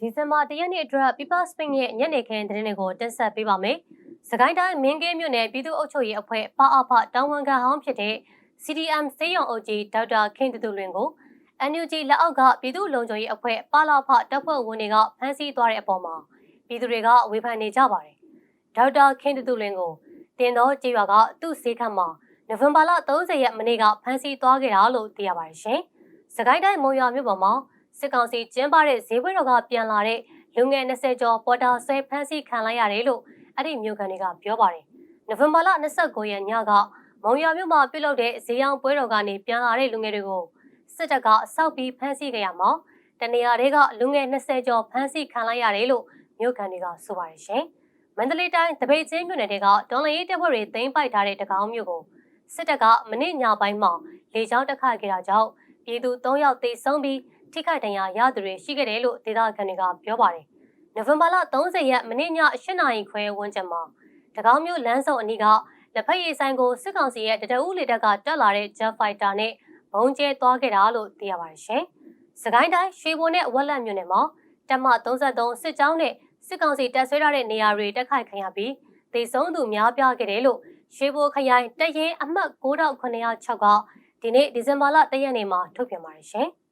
ဒီဇင်ဘာ၁ရက်နေ့အတွက် People Spring ရဲ့ညနေခင်းသတင်းတွေကိုတင်ဆက်ပေးပါမယ်။စကိုင်းတိုင်းမင်းကင်းမြို့နယ်ပြည်သူ့အုပ်ချုပ်ရေးအဖွဲ့ပအဖတောင်ဝန်ခံဟောင်းဖြစ်တဲ့ CDM စေးရုံအုပ်ကြီးဒေါက်တာခင်တူတူလွင်ကို NUG လက်အောက်ကပြည်သူ့လုံခြုံရေးအဖွဲ့ပလာဖတပ်ဖွဲ့ဝင်တွေကဖမ်းဆီးသွားတဲ့အပေါ်မှာပြည်သူတွေကဝေဖန်နေကြပါတယ်။ဒေါက်တာခင်တူတူလွင်ကိုတင်တော်ကြေးရွာကသူ့စေခန့်မှာနိုဝင်ဘာလ30ရက်မနေ့ကဖမ်းဆီးသွားခဲ့တာလို့သိရပါတယ်ရှင်။စကိုင်းတိုင်းမုံရွာမြို့ပေါ်မှာ စစ်ကောင်စီကျင်းပတဲ့ဈေးပွဲတော်ကပြန်လာတဲ့လူငယ်20ကျော်ပေါ်တာဆွဲဖမ်းဆီးခံလိုက်ရတယ်လို့အဲ့ဒီမြို့ကန်တွေကပြောပါတယ်။နိုဝင်ဘာလ29ရက်ညကမုံရွာမြို့မှာပြုလုပ်တဲ့ဈေးရောင်းပွဲတော်ကနေပြန်လာတဲ့လူငယ်တွေကိုစစ်တပ်ကအဆောက်ပြီးဖမ်းဆီးခဲ့ရမှာတနေရာတွေကလူငယ်20ကျော်ဖမ်းဆီးခံလိုက်ရတယ်လို့မြို့ကန်တွေကဆိုပါတယ်ရှင်။မန္တလေးတိုင်းတပိတ်ချင်းမြို့နယ်တွေကဒေါ်လရေးတပ်ဖွဲ့တွေသိမ်းပိုက်ထားတဲ့တကောင်းမြို့ကိုစစ်တပ်ကမနေ့ညပိုင်းမှာလေကြောင်းတက်ခတ်ခဲ့တာကြောင့်ပြည်သူ3ယောက်သေဆုံးပြီး ထိခိုက်ဒဏ်ရာရသူတွေရှိခဲ့တယ်လို့ဒေသခံတွေကပြောပါတယ်။နိုဝင်ဘာလ30ရက်မနေ့ည8နာရီခွဲဝန်းကျင်မှာတကောင်းမြို့လမ်းစုံအနီးကလက်ဖက်ရည်ဆိုင်ကိုစစ်ကောင်စီရဲ့တတအူးလေတပ်ကတက်လာတဲ့ Jet Fighter နဲ့ဘုံကျဲသွားခဲ့တာလို့သိရပါတယ်ရှင်။စကိုင်းတိုင်းရွှေဘိုနဲ့ဝက်လက်မြို့နယ်မှာတပ်မ33စစ်ကြောင်းနဲ့စစ်ကောင်စီတပ်ဆွဲထားတဲ့နေရာတွေတက်ခိုက်ခံရပြီးဒေဆုံးသူများပြားခဲ့တယ်လို့ရွှေဘိုခရိုင်တပ်ရင်းအမှတ်6906ကဒီနေ့ဒီဇင်ဘာလ1ရက်နေ့မှာထုတ်ပြန်ပါတယ်ရှင်။